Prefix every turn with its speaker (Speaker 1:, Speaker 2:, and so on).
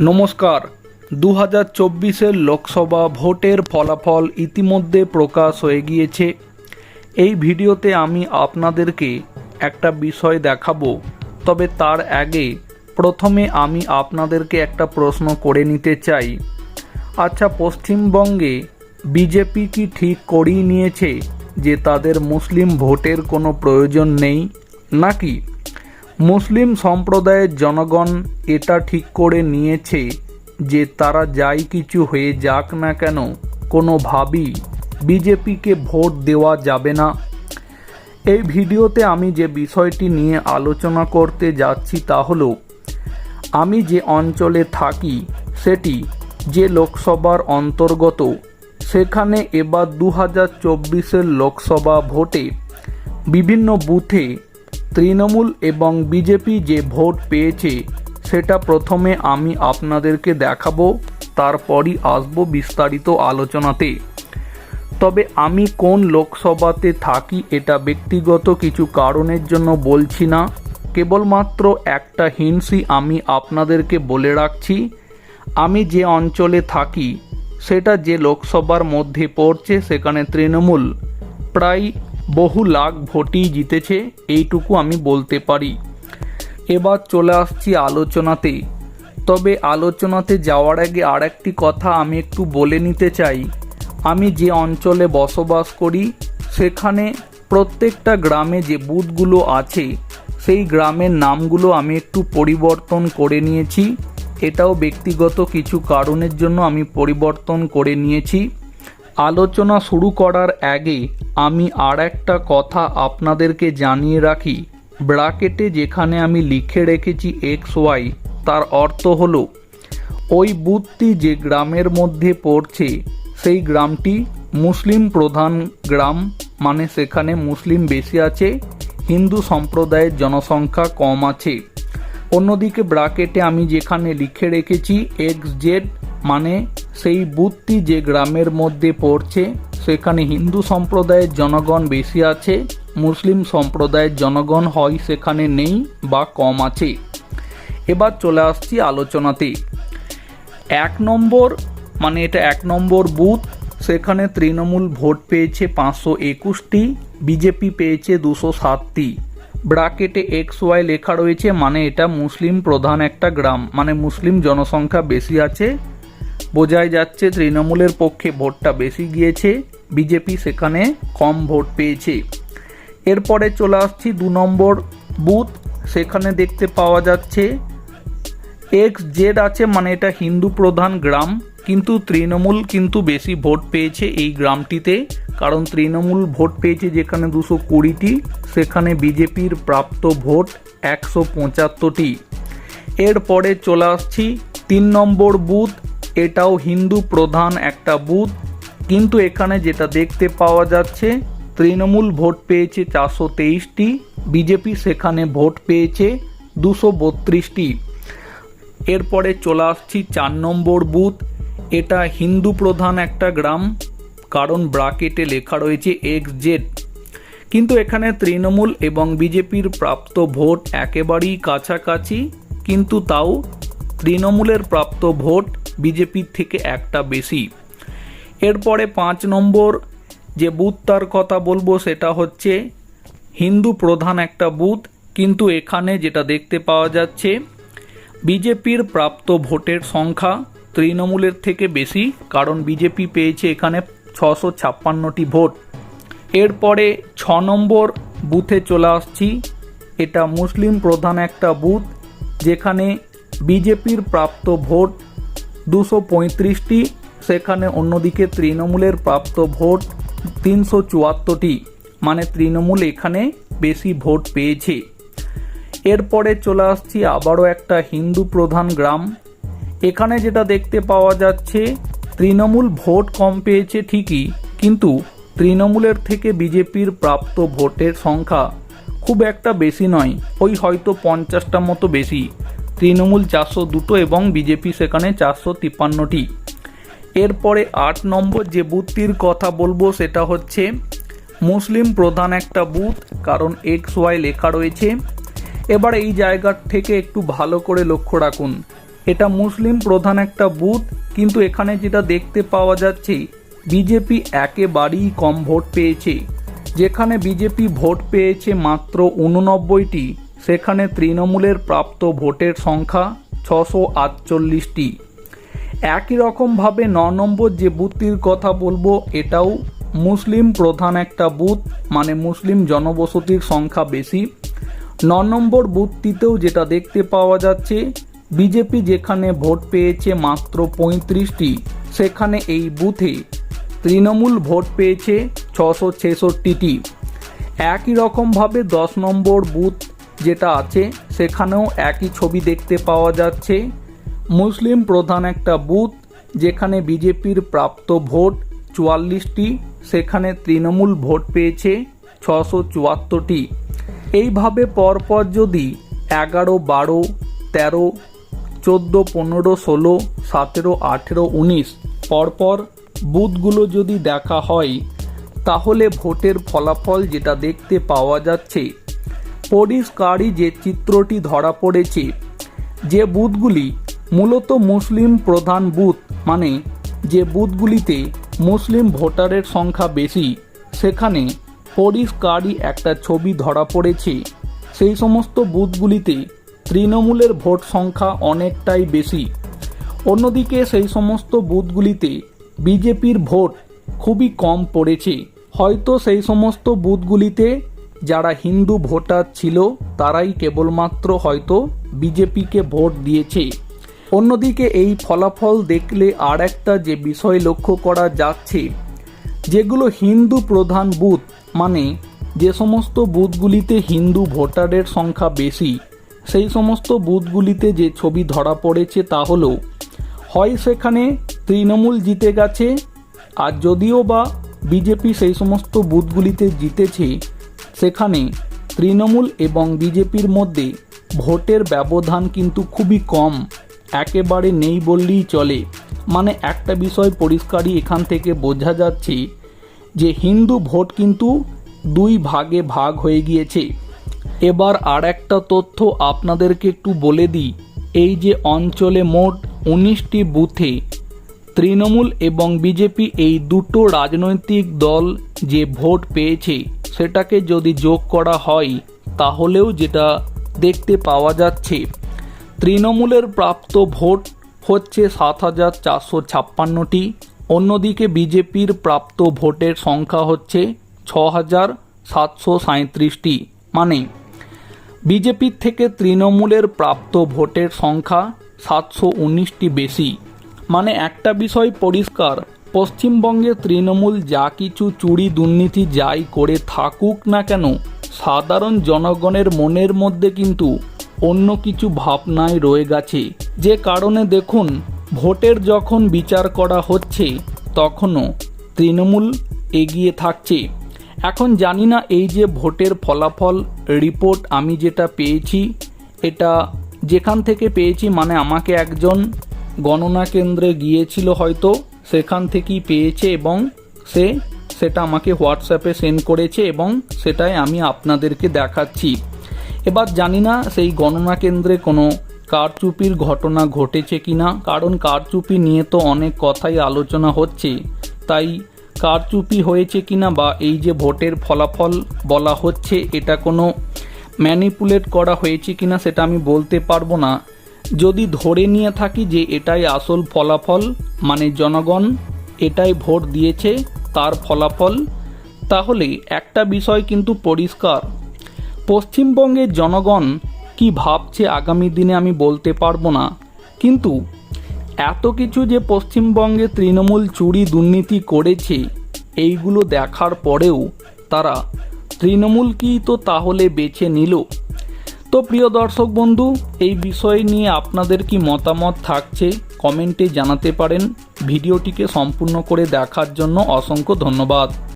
Speaker 1: নমস্কার। দু হাজার চব্বিশের লোকসভা ভোটের ফলাফল ইতিমধ্যে প্রকাশ হয়ে গিয়েছে। এই ভিডিওতে আমি আপনাদেরকে একটা বিষয় দেখাবো। তবে তার আগে প্রথমে আমি আপনাদেরকে একটা প্রশ্ন করে নিতে চাই। আচ্ছা পশ্চিমবঙ্গে বিজেপি কি ঠিক করিয়ে নিয়েছে যে তাদের মুসলিম ভোটের কোনো প্রয়োজন নেই? নাকি মুসলিম সম্প্রদায়ের জনগণ এটা ঠিক করে নিয়েছে যে তারা যাই কিছু হয়ে যাক না কেন, কোনোভাবেই বিজেপিকে ভোট দেওয়া যাবে না। এই ভিডিওতে আমি যে বিষয়টি নিয়ে আলোচনা করতে যাচ্ছি তা হলো, আমি যে অঞ্চলে থাকি সেটি যে লোকসভার অন্তর্গত, সেখানে এবার দু হাজার লোকসভা ভোটে বিভিন্ন বুথে তৃণমূল এবং বিজেপি যে ভোট পেয়েছে, সেটা প্রথমে আমি আপনাদেরকে দেখাবো, তারপরই আসব বিস্তারিত আলোচনাতে। তবে আমি কোন লোকসভাতে থাকি এটা ব্যক্তিগত কিছু কারণের জন্য বলছি না। কেবলমাত্র একটা হিন্সই আমি আপনাদেরকে বলে রাখছি। আমি যে অঞ্চলে থাকি, সেটা যে লোকসভার মধ্যে পড়ছে, সেখানে তৃণমূল। প্রায় বহু লাখ ভোটই জিতেছে, এইটুকু আমি বলতে পারি। এবার চলে আসছি আলোচনাতে। তবে আলোচনাতে যাওয়ার আগে আর একটি কথা আমি একটু বলে নিতে চাই। আমি যে অঞ্চলে বসবাস করি, সেখানে প্রত্যেকটা গ্রামে যে বুথগুলো আছে, সেই গ্রামের নামগুলো আমি একটু পরিবর্তন করে নিয়েছি। এটাও ব্যক্তিগত কিছু কারণের জন্য আমি পরিবর্তন করে নিয়েছি। আলোচনা শুরু করার আগে আমি আর একটা কথা আপনাদেরকে জানিয়ে রাখি। ব্রাকেটে যেখানে আমি লিখে রেখেছি এক্স ওয়াই, তার অর্থ হলো, ওই বুথটি যে গ্রামের মধ্যে পড়ছে, সেই গ্রামটি মুসলিম প্রধান গ্রাম মানে সেখানে মুসলিম বেশি আছে, হিন্দু সম্প্রদায়ের জনসংখ্যা কম আছে। অন্যদিকে ব্রাকেটে আমি যেখানে লিখে রেখেছি এক্স জেড মানে সেই বুথটি যে গ্রামের মধ্যে পড়ছে, সেখানে হিন্দু সম্প্রদায়ের জনগণ বেশি আছে, মুসলিম সম্প্রদায়ের জনগণ হয় সেখানে নেই বা কম আছে। এবার চলে আসছি আলোচনাতে। এক নম্বর মানে এটা এক নম্বর বুথ, সেখানে তৃণমূল ভোট পেয়েছে পাঁচশো একুশটি, বিজেপি পেয়েছে দুশো সাতটি। ব্রাকেটে এক্স ওয়াই লেখা রয়েছে মানে এটা মুসলিম প্রধান একটা গ্রাম মানে মুসলিম জনসংখ্যা বেশি আছে বোঝাই যাচ্ছে তৃণমূলের পক্ষে ভোটটা বেশি গিয়েছে, বিজেপি সেখানে কম ভোট পেয়েছে। এরপরে চলে আসছি দু নম্বর বুথ, সেখানে দেখতে পাওয়া যাচ্ছে এক্স জেড আছে মানে এটা হিন্দু প্রধান গ্রাম, কিন্তু তৃণমূল কিন্তু বেশি ভোট পেয়েছে এই গ্রামটিতে, কারণ তৃণমূল ভোট পেয়েছে যেখানে দুশো কুড়িটি, সেখানে বিজেপির প্রাপ্ত ভোট একশো পঁচাত্তরটি। এরপরে চলে আসছি তিন নম্বর বুথ এটাও হিন্দু প্রধান একটা বুথ, কিন্তু এখানে যেটা দেখতে পাওয়া যাচ্ছে, তৃণমূল ভোট পেয়েছে চারশো তেইশটি, বিজেপি সেখানে ভোট পেয়েছে দুশো বত্রিশটি। এরপরে চলে আসছি চার নম্বর বুথ, এটা হিন্দু প্রধান একটা গ্রাম, কারণ ব্রাকেটে লেখা রয়েছে এক্স জেড। কিন্তু এখানে তৃণমূল এবং বিজেপির প্রাপ্ত ভোট একেবারেই কাছাকাছি, কিন্তু তাও তৃণমূলের প্রাপ্ত ভোট বিজেপির থেকে একটা বেশি। এরপরে পাঁচ নম্বর যে বুথটার কথা বলব সেটা হচ্ছে হিন্দু প্রধান একটা বুথ, কিন্তু এখানে যেটা দেখতে পাওয়া যাচ্ছে, বিজেপির প্রাপ্ত ভোটের সংখ্যা তৃণমূলের থেকে বেশি, কারণ বিজেপি পেয়েছে এখানে ছশো ছাপ্পান্নটি ভোট। এরপরে ছ নম্বর বুথে চলে আসছি, এটা মুসলিম প্রধান একটা বুথ, যেখানে বিজেপির প্রাপ্ত ভোট দুশো পঁয়ত্রিশটি, সেখানে অন্যদিকে তৃণমূলের প্রাপ্ত ভোট তিনশো চুয়াত্তরটি মানে তৃণমূল এখানে বেশি ভোট পেয়েছে। এরপরে চলে আসছি আবারও একটা হিন্দু প্রধান গ্রাম। এখানে যেটা দেখতে পাওয়া যাচ্ছে, তৃণমূল ভোট কম পেয়েছে ঠিকই, কিন্তু তৃণমূলের থেকে বিজেপির প্রাপ্ত ভোটের সংখ্যা খুব একটা বেশি নয়, ওই হয়তো পঞ্চাশটা মতো বেশি। তৃণমূল চারশো দুটো এবং বিজেপি সেখানে চারশো তিপ্পান্নটি। এরপরে আট নম্বর যে বুথটির কথা বলব সেটা হচ্ছে মুসলিম প্রধান একটা বুথ, কারণ এক্স ওয়াই লেখা রয়েছে। এবার এই জায়গার থেকে একটু ভালো করে লক্ষ্য রাখুন। এটা মুসলিম প্রধান একটা বুথ, কিন্তু এখানে যেটা দেখতে পাওয়া যাচ্ছে বিজেপি একেবারেই কম ভোট পেয়েছে। যেখানে বিজেপি ভোট পেয়েছে মাত্র উননব্বইটি। সেখানে তৃণমূলের প্রাপ্ত ভোটের সংখ্যা ছশো আটচল্লিশটি। একই রকমভাবে ন নম্বর যে বুথটির কথা বলব, এটাও মুসলিম প্রধান একটা বুথ মানে মুসলিম জনবসতির সংখ্যা বেশি। ন নম্বর বুথটিতেও যেটা দেখতে পাওয়া যাচ্ছে, বিজেপি যেখানে ভোট পেয়েছে মাত্র পঁয়ত্রিশটি, সেখানে এই বুথে তৃণমূল ভোট পেয়েছে ছশো ছেষট্টিটি। একই রকমভাবে দশ নম্বর বুথ যেটা আছে, সেখানেও একই ছবি দেখতে পাওয়া যাচ্ছে। মুসলিম প্রধান একটা বুথ, যেখানে বিজেপির প্রাপ্ত ভোট চুয়াল্লিশটি, সেখানে তৃণমূল ভোট পেয়েছে ছশো চুয়াত্তরটি। এইভাবে পরপর যদি এগারো, বারো, তেরো, চোদ্দ, পনেরো, ষোলো, সতেরো, আঠেরো, উনিশ পরপর বুথগুলো যদি দেখা হয়, তাহলে ভোটের ফলাফল যেটা দেখতে পাওয়া যাচ্ছে পরিষ্কারই যে চিত্রটি ধরা পড়েছে। যে বুথগুলি মূলত মুসলিম প্রধান বুথ মানে যে বুথগুলিতে মুসলিম ভোটারের সংখ্যা বেশি, সেখানে পরিষ্কারই একটা ছবি ধরা পড়েছে। সেই সমস্ত বুথগুলিতে তৃণমূলের ভোট সংখ্যা অনেকটাই বেশি। অন্যদিকে সেই সমস্ত বুথগুলিতে বিজেপির ভোট খুবই কম পড়েছে। হয়তো সেই সমস্ত বুথগুলিতে যারা হিন্দু ভোটার ছিল, তারাই কেবলমাত্র হয়তো বিজেপিকে ভোট দিয়েছে। অন্যদিকে এই ফলাফল দেখলে আর একটা যে বিষয় লক্ষ্য করা যাচ্ছে, যেগুলো হিন্দু প্রধান বুথ মানে যে সমস্ত বুথগুলিতে হিন্দু ভোটারের সংখ্যা বেশি, সেই সমস্ত বুথগুলিতে যে ছবি ধরা পড়েছে তা হলো, হয় সেখানে তৃণমূল জিতে গেছে, আর যদিও বা বিজেপি সেই সমস্ত বুথগুলিতে জিতেছে সেখানে তৃণমূল এবং বিজেপির মধ্যে ভোটের ব্যবধান কিন্তু খুবই কম, একেবারে নেই বললেই চলে। মানে একটা বিষয় পরিষ্কারই এখান থেকে বোঝা যাচ্ছে যে হিন্দু ভোট কিন্তু দুই ভাগে ভাগ হয়ে গিয়েছে। এবার আর একটা তথ্য আপনাদেরকে একটু বলে দিই। এই যে অঞ্চলে মোট উনিশটি বুথে তৃণমূল এবং বিজেপি এই দুটো রাজনৈতিক দল যে ভোট পেয়েছে সেটাকে যদি যোগ করা হয়, তাহলেও যেটা দেখতে পাওয়া যাচ্ছে, তৃণমূলের প্রাপ্ত ভোট হচ্ছে সাত হাজার চারশো ছাপ্পান্নটি। অন্যদিকে বিজেপির প্রাপ্ত ভোটের সংখ্যা হচ্ছে ছ হাজার সাতশো সাঁত্রিশটি মানে বিজেপির থেকে তৃণমূলের প্রাপ্ত ভোটের সংখ্যা সাতশো উনিশটি বেশি। মানে একটা বিষয় পরিষ্কার পশ্চিমবঙ্গে তৃণমূল যা কিছু চুরি দুর্নীতি যাই করে থাকুক না কেন, সাধারণ জনগণের মনের মধ্যে কিন্তু অন্য কিছু ভাবনায় রয়ে গেছে। যে কারণে দেখুন, ভোটের যখন বিচার করা হচ্ছে, তখনও তৃণমূল এগিয়ে থাকছে। এখন জানি না এই যে ভোটের ফলাফল রিপোর্ট আমি যেটা পেয়েছি, এটা যেখান থেকে পেয়েছি মানে আমাকে একজন গণনা কেন্দ্রে গিয়েছিল হয়তো। সেখান থেকেই পেয়েছে এবং সে সেটা আমাকে হোয়াটসঅ্যাপে সেন্ড করেছে এবং সেটাই আমি আপনাদেরকে দেখাচ্ছি। এবার জানি না সেই গণনা কেন্দ্রে কোনো কারচুপির ঘটনা ঘটেছে কিনা, কারণ কারচুপি নিয়ে তো অনেক কথাই আলোচনা হচ্ছে। তাই কারচুপি হয়েছে কি না বা এই যে ভোটের ফলাফল বলা হচ্ছে, এটা কোনো ম্যানিপুলেট করা হয়েছে কি না সেটা আমি বলতে পারব না। যদি ধরে নিয়ে থাকি যে এটাই আসল ফলাফল মানে জনগণ, এটাই ভোট দিয়েছে, তার ফলাফল, তাহলে একটা বিষয় কিন্তু পরিষ্কার। পশ্চিমবঙ্গের জনগণ কি ভাবছে আগামী দিনে আমি বলতে পারব না। কিন্তু এত কিছু যে পশ্চিমবঙ্গে তৃণমূল চুরি দুর্নীতি করেছে, এইগুলো দেখার পরেও তারা তৃণমূল কি তো তাহলে বেছে নিল। তো প্রিয় দর্শক বন্ধু, এই বিষয় নিয়ে আপনাদের কি মতামত থাকছে কমেন্টে জানাতে পারেন। ভিডিওটিকে সম্পূর্ণ করে দেখার জন্য অসংখ্য ধন্যবাদ।